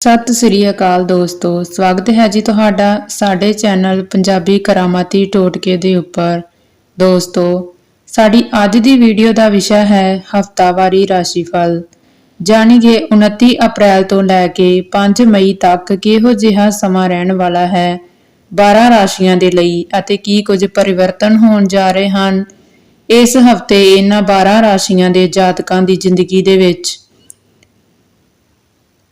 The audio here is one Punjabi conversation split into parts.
ਸਤਿ ਸ੍ਰੀ ਅਕਾਲ ਦੋਸਤੋ, ਸਵਾਗਤ ਹੈ ਜੀ ਤੁਹਾਡਾ ਸਾਡੇ ਚੈਨਲ ਪੰਜਾਬੀ ਕਰਾਮਾਤੀ ਟੋਟਕੇ ਦੇ ਉੱਪਰ। ਦੋਸਤੋ, ਸਾਡੀ ਅੱਜ ਦੀ ਵੀਡੀਓ ਦਾ ਵਿਸ਼ਾ ਹੈ ਹਫਤਾਵਾਰੀ ਰਾਸ਼ੀਫਲ। ਜਾਣੀ ਕਿ 29 ਅਪ੍ਰੈਲ ਤੋਂ ਲੈ ਕੇ 5 ਮਈ ਤੱਕ ਕਿਹੋ ਜਿਹਾ ਸਮਾਂ ਰਹਿਣ ਵਾਲਾ ਹੈ 12 ਰਾਸ਼ੀਆਂ ਦੇ ਲਈ ਅਤੇ ਕੀ ਕੁਝ ਪਰਿਵਰਤਨ ਹੋਣ ਜਾ ਰਹੇ ਹਨ। ਇਸ ਹਫ਼ਤੇ ਇਹਨਾਂ 12 ਰਾਸ਼ੀਆਂ ਦੇ ਜਾਤਕਾਂ ਦੀ ਜ਼ਿੰਦਗੀ ਦੇ ਵਿੱਚ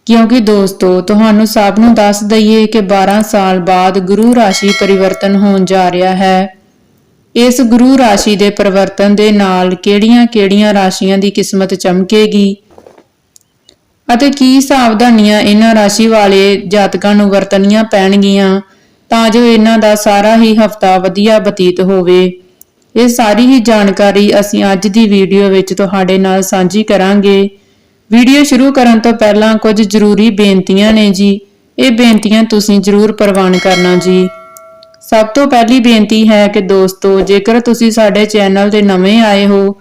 ਕਿਉਂਕਿ ਦੋਸਤੋ, ਤੁਹਾਨੂੰ ਸਭ ਨੂੰ ਦੱਸ ਦਈਏ ਕਿ 12 ਸਾਲ ਬਾਅਦ ਗੁਰੂ ਰਾਸ਼ੀ ਪਰਿਵਰਤਨ ਹੋਣ ਜਾ ਰਿਹਾ ਹੈ। ਇਸ ਗੁਰੂ ਰਾਸ਼ੀ ਦੇ ਪਰਿਵਰਤਨ ਦੇ ਨਾਲ ਕਿਹੜੀਆਂ-ਕਿਹੜੀਆਂ ਰਾਸ਼ੀਆਂ ਦੀ ਕਿਸਮਤ ਚਮਕੇਗੀ? ਅਤੇ ਕੀ ਸਾਵਧਾਨੀਆਂ ਇਹਨਾਂ ਰਾਸ਼ੀ ਵਾਲੇ ਜਾਤਕਾਂ ਨੂੰ ਵਰਤਣੀਆਂ ਪੈਣਗੀਆਂ ਤਾਂ ਜੋ ਇਹਨਾਂ ਦਾ ਸਾਰਾ ਹੀ ਹਫਤਾ ਵਧੀਆ ਬਤੀਤ ਹੋਵੇ? ਇਹ ਸਾਰੀ ਹੀ ਜਾਣਕਾਰੀ ਅਸੀਂ ਅੱਜ ਦੀ ਵੀਡੀਓ ਵਿੱਚ ਤੁਹਾਡੇ ਨਾਲ ਸਾਂਝੀ ਕਰਾਂਗੇ। ਵੀਡੀਓ ਸ਼ੁਰੂ ਕਰਨ ਤੋਂ ਪਹਿਲਾਂ ਕੁਝ ਜ਼ਰੂਰੀ ਬੇਨਤੀਆਂ ਨੇ ਜੀ। ਇਹ ਬੇਨਤੀਆਂ ਤੁਸੀਂ ਜ਼ਰੂਰ ਪ੍ਰਵਾਨ ਕਰਨਾ ਜੀ। ਸਭ ਤੋਂ ਪਹਿਲੀ ਬੇਨਤੀ ਹੈ ਕਿ ਦੋਸਤੋ, ਜੇਕਰ ਤੁਸੀਂ ਸਾਡੇ ਚੈਨਲ ਤੇ ਨਵੇਂ ਆਏ ਹੋ,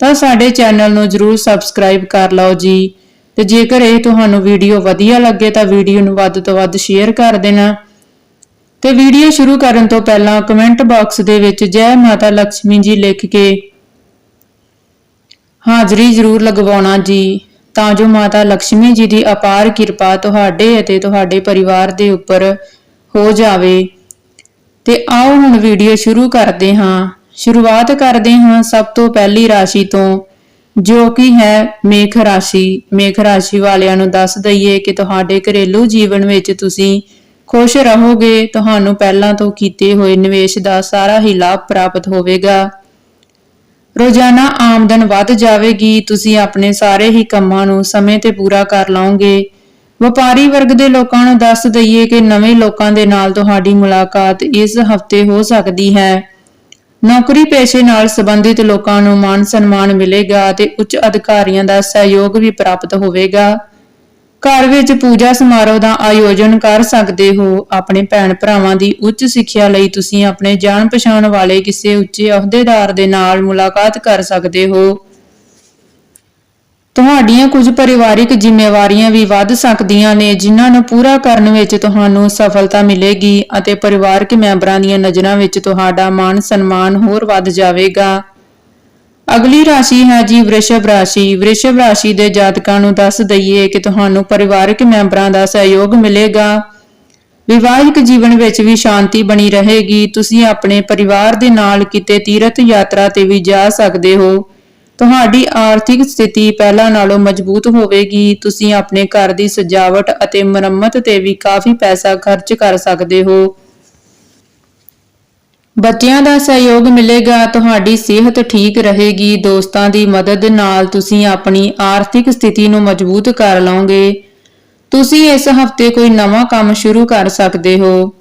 ਤਾਂ ਸਾਡੇ ਚੈਨਲ ਨੂੰ ਜ਼ਰੂਰ ਸਬਸਕ੍ਰਾਈਬ ਕਰ ਲਓ ਜੀ। ਤੇ ਜੇਕਰ ਇਹ ਤੁਹਾਨੂੰ ਵੀਡੀਓ ਵਧੀਆ ਲੱਗੇ, ਤਾਂ ਵੀਡੀਓ ਨੂੰ ਵੱਧ ਤੋਂ ਵੱਧ ਸ਼ੇਅਰ ਕਰ ਦੇਣਾ। ਤੇ ਵੀਡੀਓ ਸ਼ੁਰੂ ਕਰਨ ਤੋਂ ਪਹਿਲਾਂ ਕਮੈਂਟ ਬਾਕਸ ਦੇ ਵਿੱਚ ਜੈ ਮਾਤਾ ਲక్ష్ਮੀ ਜੀ ਲਿਖ ਕੇ ਹਾਜ਼ਰੀ ਜ਼ਰੂਰ ਲਗਵਾਉਣਾ ਜੀ। ਤਾਂ ਜੋ ਮਾਤਾ ਲక్ష్ਮੀ ਜੀ ਦੀ ਅਪਾਰ ਕਿਰਪਾ ਤੁਹਾਡੇ ਅਤੇ ਤੁਹਾਡੇ ਪਰਿਵਾਰ ਦੇ ਉੱਪਰ ਹੋ ਜਾਵੇ। ਤੇ ਆਓ ਹੁਣ ਵੀਡੀਓ ਸ਼ੁਰੂ ਕਰਦੇ ਹਾਂ। ਸ਼ੁਰੂਆਤ ਕਰਦੇ ਹਾਂ ਸਭ ਤੋਂ ਪਹਿਲੀ ਰਾਸ਼ੀ ਤੋਂ, ਜੋ ਕਿ ਹੈ ਮੇਖ ਰਾਸ਼ੀ। ਮੇਖ ਰਾਸ਼ੀ ਵਾਲਿਆਂ ਨੂੰ ਦੱਸ ਦਈਏ ਕਿ ਤੁਹਾਡੇ ਘਰੇਲੂ ਜੀਵਨ ਵਿੱਚ ਤੁਸੀਂ ਖੁਸ਼ ਰਹੋਗੇ। ਤੁਹਾਨੂੰ ਪਹਿਲਾਂ ਤੋਂ ਕੀਤੇ ਹੋਏ ਨਿਵੇਸ਼ ਦਾ ਸਾਰਾ ਹੀ ਲਾਭ ਪ੍ਰਾਪਤ ਹੋਵੇਗਾ। ਰੋਜ਼ਾਨਾ ਆਮਦਨ ਵੱਧ ਜਾਵੇਗੀ, ਤੁਸੀਂ ਆਪਣੇ ਸਾਰੇ ਹੀ ਕੰਮਾਂ ਨੂੰ ਸਮੇਂ ਤੇ ਪੂਰਾ ਕਰ ਲਓਗੇ। ਵਪਾਰੀ ਵਰਗ ਦੇ ਲੋਕਾਂ ਨੂੰ ਦੱਸ ਦਈਏ ਕਿ ਨਵੇਂ ਲੋਕਾਂ ਦੇ ਨਾਲ ਤੁਹਾਡੀ ਮੁਲਾਕਾਤ ਇਸ ਹਫ਼ਤੇ ਹੋ ਸਕਦੀ ਹੈ। ਨੌਕਰੀ ਪੇਸ਼ੇ ਨਾਲ ਸੰਬੰਧਿਤ ਲੋਕਾਂ ਨੂੰ ਮਾਨ ਸਨਮਾਨ ਮਿਲੇਗਾ ਤੇ ਉੱਚ ਅਧਿਕਾਰੀਆਂ ਦਾ ਸਹਿਯੋਗ ਵੀ ਪ੍ਰਾਪਤ ਹੋਵੇਗਾ। ਘਰ ਵਿੱਚ ਪੂਜਾ ਸਮਾਰੋਹ ਦਾ ਆਯੋਜਨ ਕਰ ਸਕਦੇ ਹੋ। ਆਪਣੇ ਭੈਣ ਭਰਾਵਾਂ ਦੀ ਉੱਚ ਸਿੱਖਿਆ ਲਈ ਤੁਸੀਂ ਆਪਣੇ ਜਾਣ ਪਛਾਣ ਵਾਲੇ ਕਿਸੇ ਉੱਚੇ ਅਹੁਦੇਦਾਰ ਦੇ ਨਾਲ ਮੁਲਾਕਾਤ ਕਰ ਸਕਦੇ ਹੋ। ਤੁਹਾਡੀਆਂ ਕੁਝ ਪਰਿਵਾਰਿਕ ਜ਼ਿੰਮੇਵਾਰੀਆਂ ਵੀ ਵੱਧ ਸਕਦੀਆਂ ਨੇ, ਜਿਨ੍ਹਾਂ ਨੂੰ ਪੂਰਾ ਕਰਨ ਵਿੱਚ ਤੁਹਾਨੂੰ ਸਫਲਤਾ ਮਿਲੇਗੀ ਅਤੇ ਪਰਿਵਾਰਕ ਮੈਂਬਰਾਂ ਦੀਆਂ ਨਜ਼ਰਾਂ ਵਿੱਚ ਤੁਹਾਡਾ ਮਾਣ ਸਨਮਾਨ ਹੋਰ ਵੱਧ ਜਾਵੇਗਾ। ਅਗਲੀ ਰਾਸ਼ੀ ਹੈ ਜੀ ਵ੍ਰਿਸ਼ਭ ਰਾਸ਼ੀ। ਵ੍ਰਿਸ਼ਭ ਰਾਸ਼ੀ ਦੇ ਜਾਤਕਾਂ ਨੂੰ ਦੱਸ ਦਈਏ ਕਿ ਤੁਹਾਨੂੰ ਪਰਿਵਾਰਕ ਮੈਂਬਰਾਂ ਦਾ ਸਹਿਯੋਗ ਮਿਲੇਗਾ। ਵਿਵਾਹਿਕ ਜੀਵਨ ਵਿੱਚ ਵੀ ਸ਼ਾਂਤੀ ਬਣੀ ਰਹੇਗੀ। ਤੁਸੀਂ ਆਪਣੇ ਪਰਿਵਾਰ ਦੇ ਨਾਲ ਕਿਤੇ ਤੀਰਥ ਯਾਤਰਾ ਤੇ ਵੀ ਜਾ ਸਕਦੇ ਹੋ। ਤੁਹਾਡੀ ਆਰਥਿਕ ਸਥਿਤੀ ਪਹਿਲਾਂ ਨਾਲੋਂ ਮਜ਼ਬੂਤ ਹੋਵੇਗੀ। ਤੁਸੀਂ ਆਪਣੇ ਘਰ ਦੀ ਸਜਾਵਟ ਅਤੇ ਮੁਰੰਮਤ ਤੇ ਵੀ ਕਾਫੀ ਪੈਸਾ ਖਰਚ ਕਰ ਸਕਦੇ ਹੋ। ਬੱਚਿਆਂ ਦਾ ਸਹਿਯੋਗ ਮਿਲੇਗਾ, ਤੁਹਾਡੀ ਸਿਹਤ ਠੀਕ ਰਹੇਗੀ, ਦੋਸਤਾਂ ਦੀ ਮਦਦ ਨਾਲ ਤੁਸੀਂ ਆਪਣੀ ਆਰਥਿਕ ਸਥਿਤੀ ਨੂੰ ਮਜ਼ਬੂਤ ਕਰ ਲਓਗੇ। ਤੁਸੀਂ ਇਸ ਹਫ਼ਤੇ ਕੋਈ ਨਵਾਂ ਕੰਮ ਸ਼ੁਰੂ ਕਰ ਸਕਦੇ ਹੋ।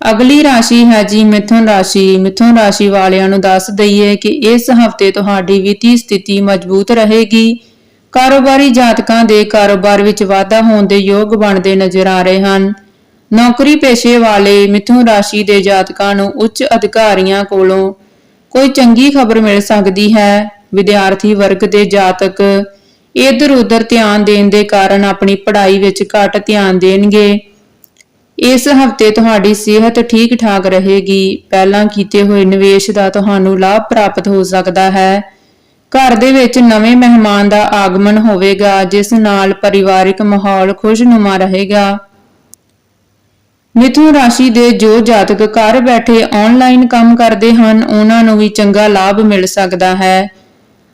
ਅਗਲੀ ਰਾਸ਼ੀ ਹੈ ਜੀ ਮਿਥੁਨ ਰਾਸ਼ੀ। ਮਿਥੁਨ ਰਾਸ਼ੀ ਵਾਲਿਆਂ ਨੂੰ ਦੱਸ ਦਈਏ ਕਿ ਇਸ ਹਫ਼ਤੇ ਤੁਹਾਡੀ ਵਿੱਤੀ ਸਥਿਤੀ ਮਜ਼ਬੂਤ ਰਹੇਗੀ। ਕਾਰੋਬਾਰੀ ਜਾਤਕਾਂ ਦੇ ਕਾਰੋਬਾਰ ਵਿੱਚ ਵਾਧਾ ਹੋਣ ਦੇ ਯੋਗ ਬਣਦੇ ਨਜ਼ਰ ਆ ਰਹੇ ਹਨ। ਨੌਕਰੀ ਪੇਸ਼ੇ ਵਾਲੇ ਮਿਥੁਨ ਰਾਸ਼ੀ ਦੇ ਜਾਤਕਾਂ ਨੂੰ ਉੱਚ ਅਧਿਕਾਰੀਆਂ ਕੋਲੋਂ ਕੋਈ ਚੰਗੀ ਖਬਰ ਮਿਲ ਸਕਦੀ ਹੈ? ਵਿਦਿਆਰਥੀ ਵਰਗ ਦੇ ਜਾਤਕ ਇਧਰ ਉਧਰ ਧਿਆਨ ਦੇਣ ਦੇ ਕਾਰਨ ਆਪਣੀ ਪੜ੍ਹਾਈ ਵਿੱਚ ਘੱਟ ਧਿਆਨ ਦੇਣਗੇ। ਇਸ ਹਫ਼ਤੇ ਤੁਹਾਡੀ ਸਿਹਤ ਠੀਕ ਠਾਕ ਰਹੇਗੀ। ਪਹਿਲਾਂ ਕੀਤੇ ਹੋਏ ਨਿਵੇਸ਼ ਦਾ ਤੁਹਾਨੂੰ ਲਾਭ ਪ੍ਰਾਪਤ ਹੋ ਸਕਦਾ ਹੈ। ਘਰ ਦੇ ਵਿੱਚ ਨਵੇਂ ਮਹਿਮਾਨ ਦਾ ਆਗਮਨ ਹੋਵੇਗਾ, ਜਿਸ ਨਾਲ ਪਰਿਵਾਰਿਕ ਮਾਹੌਲ ਖੁਸ਼ਨੁਮਾ ਰਹੇਗਾ। ਮਿਥੁਨ ਰਾਸ਼ੀ ਦੇ ਜੋ ਜਾਤਕ ਘਰ ਬੈਠੇ ਆਨਲਾਈਨ ਕੰਮ ਕਰਦੇ ਹਨ, ਉਹਨਾਂ ਨੂੰ ਵੀ ਚੰਗਾ ਲਾਭ ਮਿਲ ਸਕਦਾ ਹੈ।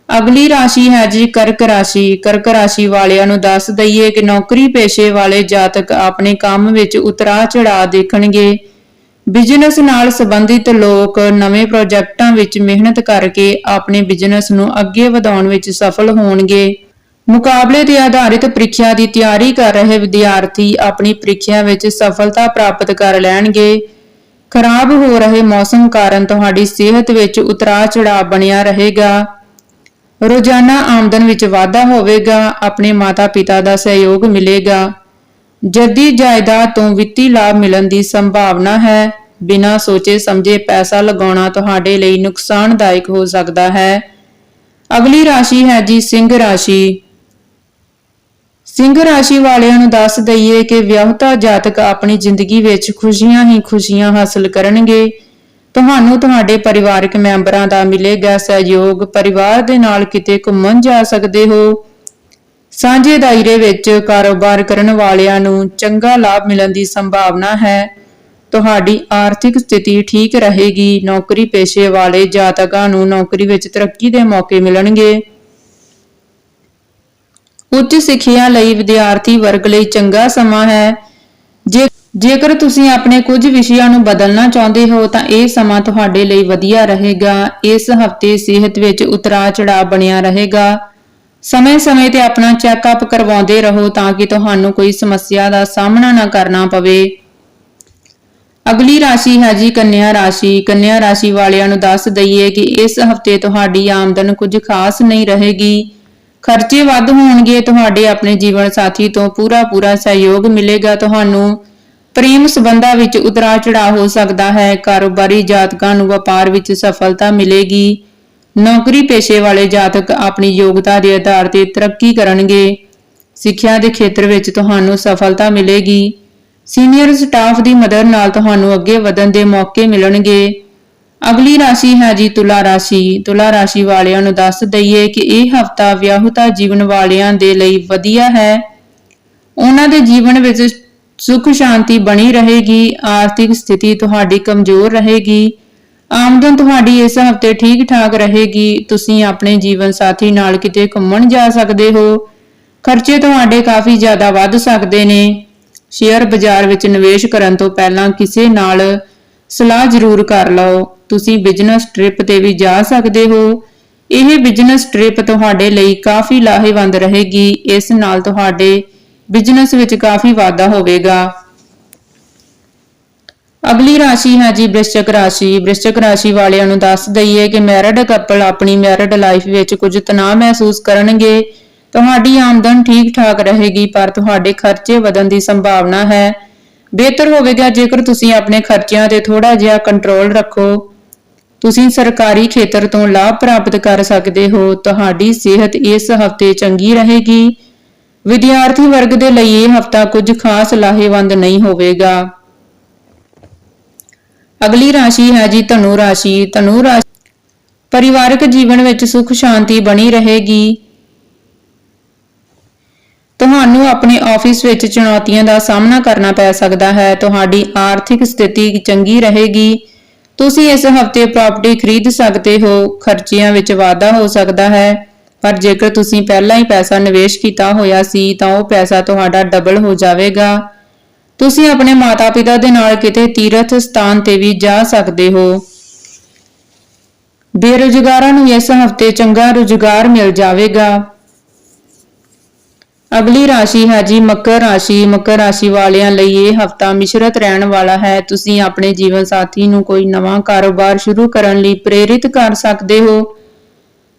ਅਗਲੀ ਰਾਸ਼ੀ ਹੈ ਜੀ ਕਰਕ ਰਾਸ਼ੀ। ਕਰਕ ਰਾਸ਼ੀ ਵਾਲਿਆਂ ਨੂੰ ਦੱਸ ਦਈਏ ਕਿ ਨੌਕਰੀ ਪੇਸ਼ੇ ਵਾਲੇ ਜਾਤਕ ਆਪਣੇ ਕੰਮ ਵਿੱਚ ਉਤਰਾਅ ਚੜਾਅ ਦੇਖਣਗੇ। ਬਿਜ਼ਨਸ ਨਾਲ ਸੰਬੰਧਿਤ ਲੋਕ ਨਵੇਂ ਪ੍ਰੋਜੈਕਟਾਂ ਵਿੱਚ ਮਿਹਨਤ ਕਰਕੇ ਆਪਣੇ ਬਿਜ਼ਨਸ ਨੂੰ ਅੱਗੇ ਵਧਾਉਣ ਵਿੱਚ ਸਫਲ ਹੋਣਗੇ। ਮੁਕਾਬਲੇ ਤੇ ਆਧਾਰਿਤ ਪ੍ਰੀਖਿਆ ਦੀ ਤਿਆਰੀ ਕਰ ਰਹੇ ਵਿਦਿਆਰਥੀ ਆਪਣੀ ਪ੍ਰੀਖਿਆ ਵਿੱਚ ਸਫਲਤਾ ਪ੍ਰਾਪਤ ਕਰ ਲੈਣਗੇ। ਖਰਾਬ ਹੋ ਰਹੇ ਮੌਸਮ ਕਾਰਨ ਤੁਹਾਡੀ ਸਿਹਤ ਵਿੱਚ ਉਤਰਾਅ ਚੜਾਅ ਬਣਿਆ ਰਹੇਗਾ। ਰੋਜ਼ਾਨਾ ਆਮਦਨ ਵਿੱਚ ਵਾਧਾ ਹੋਵੇਗਾ, ਆਪਣੇ ਮਾਤਾ-ਪਿਤਾ ਦਾ ਸਹਿਯੋਗ ਮਿਲੇਗਾ। ਜੱਦੀ ਜਾਇਦਾਦ ਤੋਂ ਵਿੱਤੀ ਲਾਭ ਮਿਲਣ ਦੀ ਸੰਭਾਵਨਾ ਹੈ। ਬਿਨਾਂ ਸੋਚੇ ਸਮਝੇ ਪੈਸਾ ਲਗਾਉਣਾ ਤੁਹਾਡੇ ਲਈ ਨੁਕਸਾਨਦਾਇਕ ਹੋ ਸਕਦਾ ਹੈ। ਅਗਲੀ ਰਾਸ਼ੀ ਹੈ ਜੀ, ਸਿੰਘ ਰਾਸ਼ੀ। ਸਿੰਘ ਰਾਸ਼ੀ ਵਾਲਿਆਂ ਨੂੰ ਦੱਸ ਦਈਏ ਕਿ ਵਿਆਹੁਤਾ ਜਾਤਕ ਆਪਣੀ ਜ਼ਿੰਦਗੀ ਵਿੱਚ ਖੁਸ਼ੀਆਂ ਹੀ ਖੁਸ਼ੀਆਂ ਹਾਸਲ ਕਰਨਗੇ। ਤੁਹਾਨੂੰ ਤੁਹਾਡੇ ਪਰਿਵਾਰਕ ਮੈਂਬਰਾਂ ਦਾ ਮਿਲੇਗਾ ਸਹਿਯੋਗ। ਪਰਿਵਾਰ ਦੇ ਨਾਲ ਕਿਤੇ ਘੁੰਮਣ ਜਾ ਸਕਦੇ ਹੋ। ਸਾਂਝੇ ਦਾਇਰੇ ਵਿੱਚ ਕਾਰੋਬਾਰ ਕਰਨ ਵਾਲਿਆਂ ਨੂੰ ਚੰਗਾ ਲਾਭ ਮਿਲਣ ਦੀ ਸੰਭਾਵਨਾ ਹੈ। ਤੁਹਾਡੀ ਆਰਥਿਕ ਸਥਿਤੀ ਠੀਕ ਰਹੇਗੀ। ਨੌਕਰੀ ਪੇਸ਼ੇ ਵਾਲੇ ਜਾਤਕਾਂ ਨੂੰ ਨੌਕਰੀ ਵਿੱਚ ਤਰੱਕੀ ਦੇ ਮੌਕੇ ਮਿਲਣਗੇ। ਉੱਚ ਸਿੱਖਿਆ ਲਈ ਵਿਦਿਆਰਥੀ ਵਰਗ ਲਈ ਚੰਗਾ ਸਮਾਂ ਹੈ। ਜੇ, ਜੇਕਰ ਤੁਸੀਂ ਆਪਣੇ ਕੁਝ ਵਿਸ਼ਿਆਂ ਨੂੰ ਬਦਲਣਾ ਚਾਹੁੰਦੇ ਹੋ, ਤਾਂ ਇਹ ਸਮਾਂ ਤੁਹਾਡੇ ਲਈ ਵਧੀਆ ਰਹੇਗਾ। ਇਸ ਹਫ਼ਤੇ ਸਿਹਤ ਵਿੱਚ ਉਤਰਾਅ ਚੜਾਅ ਬਣਿਆ ਰਹੇਗਾ। ਸਮੇਂ-ਸਮੇਂ ਤੇ ਆਪਣਾ ਚੈੱਕਅਪ ਕਰਵਾਉਂਦੇ ਰਹੋ ਤਾਂ ਕਿ ਤੁਹਾਨੂੰ ਕੋਈ ਸਮੱਸਿਆ ਦਾ ਸਾਹਮਣਾ ਨਾ ਕਰਨਾ ਪਵੇ। ਅਗਲੀ ਰਾਸ਼ੀ ਹੈ ਜੀ ਕੰਨਿਆ ਰਾਸ਼ੀ। ਕੰਨਿਆ ਰਾਸ਼ੀ ਵਾਲਿਆਂ ਨੂੰ ਦੱਸ ਦਈਏ ਕਿ ਇਸ ਹਫ਼ਤੇ ਤੁਹਾਡੀ ਆਮਦਨ ਕੁਝ ਖਾਸ ਨਹੀਂ ਰਹੇਗੀ। ਖਰਚੇ ਵੱਧ ਹੋਣਗੇ, ਤੁਹਾਡੇ ਆਪਣੇ ਜੀਵਨ ਸਾਥੀ ਤੋਂ ਪੂਰਾ ਪੂਰਾ ਸਹਿਯੋਗ ਮਿਲੇਗਾ। ਤੁਹਾਨੂੰ ਪ੍ਰੇਮ ਸਬੰਧਾਂ ਵਿੱਚ ਉਤਰਾਅ ਚੜਾਅ ਹੋ ਸਕਦਾ ਹੈ। ਕਾਰੋਬਾਰੀ ਜਾਤਕਾਂ ਨੂੰ ਵਪਾਰ ਵਿੱਚ ਸਫਲਤਾ ਮਿਲੇਗੀ। ਨੌਕਰੀ ਪੇਸ਼ੇ ਵਾਲੇ ਜਾਤਕ ਆਪਣੀ ਯੋਗਤਾ ਦੇ ਆਧਾਰ ਤੇ ਤਰੱਕੀ ਕਰਨਗੇ। ਸਿੱਖਿਆ ਦੇ ਖੇਤਰ ਵਿੱਚ ਤੁਹਾਨੂੰ ਸਫਲਤਾ ਮਿਲੇਗੀ। ਸੀਨੀਅਰ ਸਟਾਫ ਦੀ ਮਦਦ ਨਾਲ ਤੁਹਾਨੂੰ ਅੱਗੇ ਵਧਣ ਦੇ ਮੌਕੇ ਮਿਲਣਗੇ। ਅਗਲੀ ਰਾਸ਼ੀ ਹੈ ਜੀ ਤੁਲਾ ਰਾਸ਼ੀ। ਤੁਲਾ ਰਾਸ਼ੀ ਵਾਲਿਆਂ ਨੂੰ ਦੱਸ ਦਈਏ ਕਿ ਇਹ ਹਫਤਾ ਵਿਆਹੁਤਾ ਜੀਵਨ ਵਾਲਿਆਂ ਦੇ ਲਈ ਵਧੀਆ ਹੈ। ਉਹਨਾਂ ਦੇ ਜੀਵਨ ਵਿੱਚ ਸੁੱਖ ਸ਼ਾਂਤੀ ਬਣੀ ਰਹੇਗੀ, ਆਰਥਿਕ ਸਥਿਤੀ ਤੁਹਾਡੀ ਕਮਜ਼ੋਰ ਰਹੇਗੀ। ਆਮਦਨ ਤੁਹਾਡੀ ਇਸ ਹਫ਼ਤੇ ਠੀਕ ਠਾਕ ਰਹੇਗੀ। ਤੁਸੀਂ ਆਪਣੇ ਜੀਵਨ ਸਾਥੀ ਨਾਲ ਕਿਤੇ ਘੁੰਮਣ ਜਾ ਸਕਦੇ ਹੋ। ਖਰਚੇ ਤੁਹਾਡੇ ਕਾਫੀ ਜ਼ਿਆਦਾ ਵੱਧ ਸਕਦੇ ਨੇ। ਸ਼ੇਅਰ ਬਾਜ਼ਾਰ ਵਿੱਚ ਨਿਵੇਸ਼ ਕਰਨ ਤੋਂ ਪਹਿਲਾਂ ਕਿਸੇ ਨਾਲ ਸਲਾਹ ਜ਼ਰੂਰ ਕਰ ਲਓ। ਤੁਸੀਂ ਬਿਜ਼ਨਸ ਟ੍ਰਿਪ ਤੇ ਵੀ ਜਾ ਸਕਦੇ ਹੋ। ਇਹ ਬਿਜ਼ਨਸ ਟ੍ਰਿਪ ਤੁਹਾਡੇ ਲਈ ਕਾਫੀ ਲਾਹੇਵੰਦ ਰਹੇਗੀ। ਇਸ ਨਾਲ ਤੁਹਾਡੇ ਬਿਜ਼ਨਸ ਵਿੱਚ ਕਾਫੀ ਵਾਧਾ ਹੋਵੇਗਾ। ਅਗਲੀ ਰਾਸ਼ੀ ਹੈ ਜੀ ਵ੍ਰਿਸ਼ਚਿਕ ਰਾਸ਼ੀ। ਵ੍ਰਿਸ਼ਚਿਕ ਰਾਸ਼ੀ ਵਾਲਿਆਂ ਨੂੰ ਦੱਸ ਦਈਏ ਕਿ ਮੈਰਿਡ ਕਪਲ ਆਪਣੀ ਮੈਰਿਡ ਲਾਈਫ ਵਿੱਚ ਕੁਝ ਤਣਾਅ ਮਹਿਸੂਸ ਕਰਨਗੇ। ਤੁਹਾਡੀ ਆਮਦਨ ਠੀਕ ਠਾਕ ਰਹੇਗੀ, ਪਰ ਤੁਹਾਡੇ ਖਰਚੇ ਵਧਣ ਦੀ ਸੰਭਾਵਨਾ ਹੈ। ਬਿਹਤਰ ਹੋਵੇਗਾ ਜੇਕਰ ਤੁਸੀਂ ਆਪਣੇ ਖਰਚਿਆਂ ਤੇ ਥੋੜਾ ਜਿਹਾ ਕੰਟਰੋਲ ਰੱਖੋ। ਤੁਸੀਂ ਸਰਕਾਰੀ ਖੇਤਰ ਤੋਂ ਲਾਭ ਪ੍ਰਾਪਤ ਕਰ ਸਕਦੇ ਹੋ। ਤੁਹਾਡੀ ਸਿਹਤ ਇਸ ਹਫ਼ਤੇ ਚੰਗੀ ਰਹੇਗੀ। ਵਿਦਿਆਰਥੀ ਵਰਗ ਦੇ ਲਈ ਇਹ ਹਫਤਾ ਕੁਝ ਖਾਸ ਲਾਹੇਵੰਦ ਨਹੀਂ ਹੋਵੇਗਾ। ਅਗਲੀ ਰਾਸ਼ੀ ਹੈ ਜੀ ਧਨੂ ਰਾਸ਼ੀ। ਧਨੂ ਰਾਸ਼ੀ ਪਰਿਵਾਰਕ ਜੀਵਨ ਵਿੱਚ ਸੁਖ ਸ਼ਾਂਤੀ ਬਣੀ ਰਹੇਗੀ। ਤੁਹਾਨੂੰ ਆਪਣੇ ਆਫਿਸ ਵਿੱਚ ਚੁਣੌਤੀਆਂ ਦਾ ਸਾਹਮਣਾ ਕਰਨਾ ਪੈ ਸਕਦਾ ਹੈ। ਤੁਹਾਡੀ ਆਰਥਿਕ ਸਥਿਤੀ ਚੰਗੀ ਰਹੇਗੀ। ਤੁਸੀਂ ਇਸ ਹਫ਼ਤੇ ਪ੍ਰਾਪਰਟੀ ਖਰੀਦ ਸਕਦੇ ਹੋ। ਖਰਚਿਆਂ ਵਿੱਚ ਵਾਧਾ ਹੋ ਸਕਦਾ ਹੈ। ਪਰ ਜੇਕਰ ਤੁਸੀਂ ਪਹਿਲਾਂ ਹੀ ਪੈਸਾ ਨਿਵੇਸ਼ ਕੀਤਾ ਹੋਇਆ ਸੀ, ਤਾਂ ਉਹ ਪੈਸਾ ਤੁਹਾਡਾ ਡਬਲ ਹੋ ਜਾਵੇਗਾ। ਤੁਸੀਂ ਆਪਣੇ ਮਾਤਾ-ਪਿਤਾ ਦੇ ਨਾਲ ਕਿਤੇ ਤੀਰਥ ਸਥਾਨ ਤੇ ਵੀ ਜਾ ਸਕਦੇ ਹੋ। ਬੇਰੁਜ਼ਗਾਰਾਂ ਨੂੰ ਇਸ ਹਫ਼ਤੇ ਚੰਗਾ ਰੁਜ਼ਗਾਰ ਮਿਲ ਜਾਵੇਗਾ। ਅਗਲੀ ਰਾਸ਼ੀ ਹੈ ਜੀ ਮਕਰ ਰਾਸ਼ੀ। ਮਕਰ ਰਾਸ਼ੀ ਵਾਲਿਆਂ ਲਈ ਇਹ ਹਫਤਾ ਮਿਸ਼ਰਤ ਰਹਿਣ ਵਾਲਾ ਹੈ। ਤੁਸੀਂ ਆਪਣੇ ਜੀਵਨ ਸਾਥੀ ਨੂੰ ਕੋਈ ਨਵਾਂ ਕਾਰੋਬਾਰ ਸ਼ੁਰੂ ਕਰਨ ਲਈ ਪ੍ਰੇਰਿਤ ਕਰ ਸਕਦੇ ਹੋ।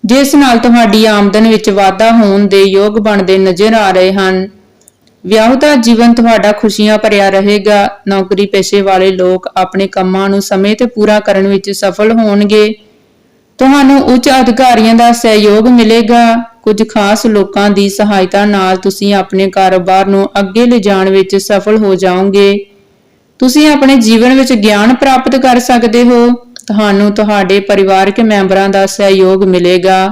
ਜਿਸ ਨਾਲ ਤੁਹਾਡੀ ਆਮਦਨ ਵਿੱਚ ਵਾਧਾ ਹੋਣ ਦੇ ਯੋਗ ਬਣਦੇ ਨਜ਼ਰ ਆ ਰਹੇ ਹਨ। ਵਿਆਹੁਤਾ ਜੀਵਨ ਤੁਹਾਡਾ ਖੁਸ਼ੀਆਂ ਭਰਿਆ ਰਹੇਗਾ। ਨੌਕਰੀ ਪੇਸ਼ੇ ਵਾਲੇ ਲੋਕ ਆਪਣੇ ਕੰਮਾਂ ਨੂੰ ਸਮੇਂ ਤੇ ਪੂਰਾ ਕਰਨ ਵਿੱਚ ਸਫਲ ਹੋਣਗੇ। ਤੁਹਾਨੂੰ ਉੱਚ ਅਧਿਕਾਰੀਆਂ ਦਾ ਸਹਿਯੋਗ ਮਿਲੇਗਾ। ਕੁਝ ਖਾਸ ਲੋਕਾਂ ਦੀ ਸਹਾਇਤਾ ਨਾਲ ਤੁਸੀਂ ਆਪਣੇ ਕਾਰੋਬਾਰ ਨੂੰ ਅੱਗੇ ਲਿਜਾਣ ਵਿੱਚ ਸਫਲ ਹੋ ਜਾਓਗੇ। ਤੁਸੀਂ ਆਪਣੇ ਜੀਵਨ ਵਿੱਚ ਗਿਆਨ ਪ੍ਰਾਪਤ ਕਰ ਸਕਦੇ ਹੋ। ਤੁਹਾਨੂੰ ਤੁਹਾਡੇ ਪਰਿਵਾਰਕ ਮੈਂਬਰਾਂ ਦਾ ਸਹਿਯੋਗ ਮਿਲੇਗਾ।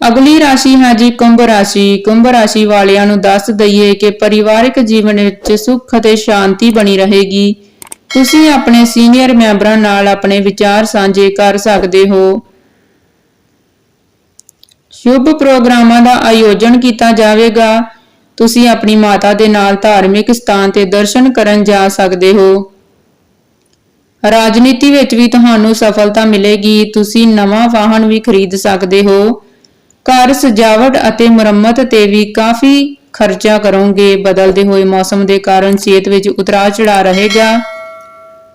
ਅਗਲੀ ਰਾਸ਼ੀ ਹੈ ਜੀ ਕੁੰਭ ਰਾਸ਼ੀ। ਕੁੰਭ ਰਾਸ਼ੀ ਵਾਲਿਆਂ ਨੂੰ ਦੱਸ ਦਈਏ ਕਿ ਪਰਿਵਾਰਕ ਜੀਵਨ ਵਿੱਚ ਸੁੱਖ ਅਤੇ ਸ਼ਾਂਤੀ ਬਣੀ ਰਹੇਗੀ। ਤੁਸੀਂ ਆਪਣੇ ਸੀਨੀਅਰ ਮੈਂਬਰਾਂ ਨਾਲ ਆਪਣੇ ਵਿਚਾਰ ਸਾਂਝੇ ਕਰ ਸਕਦੇ ਹੋ। ਸ਼ੁਭ ਪ੍ਰੋਗਰਾਮਾਂ ਦਾ ਆਯੋਜਨ ਕੀਤਾ ਜਾਵੇਗਾ। ਤੁਸੀਂ ਆਪਣੀ ਮਾਤਾ ਦੇ ਨਾਲ ਧਾਰਮਿਕ ਸਥਾਨ ਤੇ ਦਰਸ਼ਨ ਕਰਨ ਜਾ ਸਕਦੇ ਹੋ। ਰਾਜਨੀਤੀ ਵਿੱਚ ਵੀ ਤੁਹਾਨੂੰ ਸਫਲਤਾ ਮਿਲੇਗੀ। ਤੁਸੀਂ ਨਵਾਂ ਵਾਹਨ ਵੀ ਖਰੀਦ ਸਕਦੇ ਹੋ। ਘਰ ਸਜਾਵਟ ਅਤੇ ਮੁਰੰਮਤ ਤੇ ਵੀ ਕਾਫੀ ਖਰਚਾ ਕਰੋਗੇ। ਬਦਲਦੇ ਹੋਏ ਮੌਸਮ ਦੇ ਕਾਰਨ ਸਿਹਤ ਵਿੱਚ ਉਤਰਾਅ ਚੜਾਅ ਰਹੇਗਾ।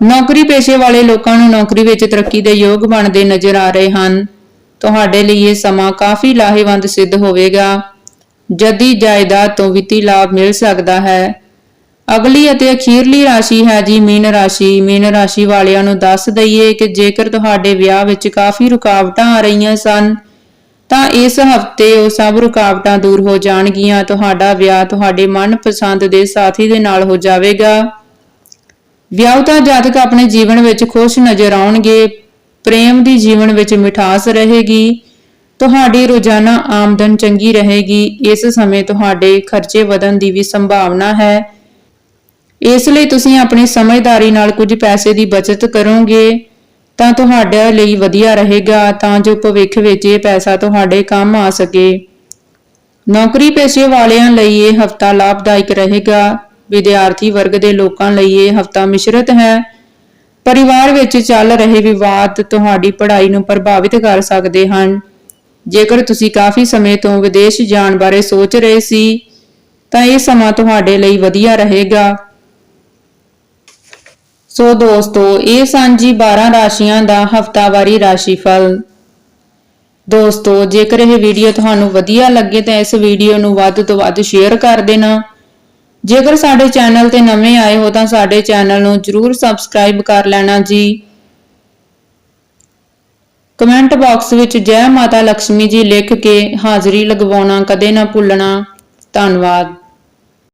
ਨੌਕਰੀ ਪੇਸ਼ੇ ਵਾਲੇ ਲੋਕਾਂ ਨੂੰ ਨੌਕਰੀ ਵਿੱਚ ਤਰੱਕੀ ਦੇ ਯੋਗ ਬਣਦੇ ਨਜ਼ਰ ਆ ਰਹੇ ਹਨ। ਤੁਹਾਡੇ ਲਈ ਇਹ ਸਮਾਂ ਕਾਫੀ ਲਾਹੇਵੰਦ ਸਿੱਧ ਹੋਵੇਗਾ। ਜਦੀ ਜਾਇਦਾਦ ਤੋਂ ਵਿੱਤੀ ਲਾਭ ਮਿਲ ਸਕਦਾ ਹੈ। ਅਗਲੀ ਅਤੇ ਅਖੀਰਲੀ ਰਾਸ਼ੀ ਹੈ ਜੀ ਮੀਨ ਰਾਸ਼ੀ। ਮੀਨ ਰਾਸ਼ੀ ਵਾਲਿਆਂ ਨੂੰ ਦੱਸ ਦਈਏ ਕਿ ਜੇਕਰ ਤੁਹਾਡੇ ਵਿਆਹ ਵਿੱਚ ਕਾਫੀ ਰੁਕਾਵਟਾਂ ਆ ਰਹੀਆਂ ਸਨ, ਤਾਂ ਇਸ ਹਫ਼ਤੇ ਉਹ ਸਭ ਰੁਕਾਵਟਾਂ ਦੂਰ ਹੋ ਜਾਣਗੀਆਂ। ਤੁਹਾਡਾ ਵਿਆਹ ਤੁਹਾਡੇ ਮਨਪਸੰਦ ਦੇ ਸਾਥੀ ਦੇ ਨਾਲ ਹੋ ਜਾਵੇਗਾ। ਵਿਆਹੁਤਾ ਜਾਤਕ ਆਪਣੇ ਜੀਵਨ ਵਿੱਚ ਖੁਸ਼ ਨਜ਼ਰ ਆਉਣਗੇ। ਪ੍ਰੇਮ ਦੀ ਜੀਵਨ ਵਿੱਚ ਮਿਠਾਸ ਰਹੇਗੀ, ਤੁਹਾਡੀ ਰੋਜ਼ਾਨਾ ਆਮਦਨ ਚੰਗੀ ਰਹੇਗੀ, ਇਸ ਸਮੇਂ ਤੁਹਾਡੇ ਖਰਚੇ ਵਧਣ ਦੀ ਵੀ ਸੰਭਾਵਨਾ ਹੈ। ਇਸ ਲਈ ਤੁਸੀਂ ਆਪਣੀ ਸਮਝਦਾਰੀ ਨਾਲ ਕੁਝ ਪੈਸੇ ਦੀ ਬਚਤ ਕਰੋਗੇ, ਤਾਂ ਤੁਹਾਡੇ ਲਈ ਵਧੀਆ ਰਹੇਗਾ, ਤਾਂ ਜੋ ਭਵਿੱਖ ਵਿੱਚ ਇਹ ਪੈਸਾ ਤੁਹਾਡੇ ਕੰਮ ਆ ਸਕੇ। ਨੌਕਰੀ ਪੇਸ਼ੇ ਵਾਲਿਆਂ ਲਈ ਇਹ ਹਫਤਾ ਲਾਭਦਾਇਕ ਰਹੇਗਾ। ਵਿਦਿਆਰਥੀ ਵਰਗ ਦੇ ਲੋਕਾਂ ਲਈ ਇਹ ਹਫਤਾ ਮਿਸ਼ਰਤ ਹੈ। ਪਰਿਵਾਰ ਵਿੱਚ ਚੱਲ ਰਹੇ ਵਿਵਾਦ ਤੁਹਾਡੀ ਪੜ੍ਹਾਈ ਨੂੰ ਪ੍ਰਭਾਵਿਤ ਕਰ ਸਕਦੇ ਹਨ। ਜੇਕਰ ਤੁਸੀਂ ਕਾਫੀ ਸਮੇਂ ਤੋਂ ਵਿਦੇਸ਼ ਜਾਣ ਬਾਰੇ ਸੋਚ ਰਹੇ ਸੀ, ਤਾਂ ਇਹ ਸਮਾਂ ਤੁਹਾਡੇ ਲਈ ਵਧੀਆ ਰਹੇਗਾ। ਸੋ ਦੋਸਤੋ, ਇਹ ਸਨ ਜੀ 12 ਰਾਸ਼ੀਆਂ ਦਾ ਹਫਤਾਵਾਰੀ ਰਾਸ਼ੀਫਲ। ਦੋਸਤੋ, ਜੇਕਰ ਇਹ ਵੀਡੀਓ ਤੁਹਾਨੂੰ ਵਧੀਆ ਲੱਗੇ, ਤਾਂ ਇਸ ਵੀਡੀਓ ਨੂੰ ਵੱਧ ਤੋਂ ਵੱਧ ਸ਼ੇਅਰ ਕਰ ਦੇਣਾ। ਜੇਕਰ ਸਾਡੇ ਚੈਨਲ ਤੇ ਨਵੇਂ ਆਏ ਹੋ ਤਾਂ ਸਾਡੇ ਚੈਨਲ ਨੂੰ ਜਰੂਰ ਸਬਸਕ੍ਰਾਈਬ ਕਰ ਲੈਣਾ ਜੀ। ਕਮੈਂਟ ਬਾਕਸ ਵਿੱਚ ਜੈ ਮਾਤਾ ਲక్ష్ਮੀ ਜੀ ਲਿਖ ਕੇ ਹਾਜ਼ਰੀ ਲਗਵਾਉਣਾ, ਕਦੇ ਨਾ ਭੁੱਲਣਾ। ਧੰਨਵਾਦ।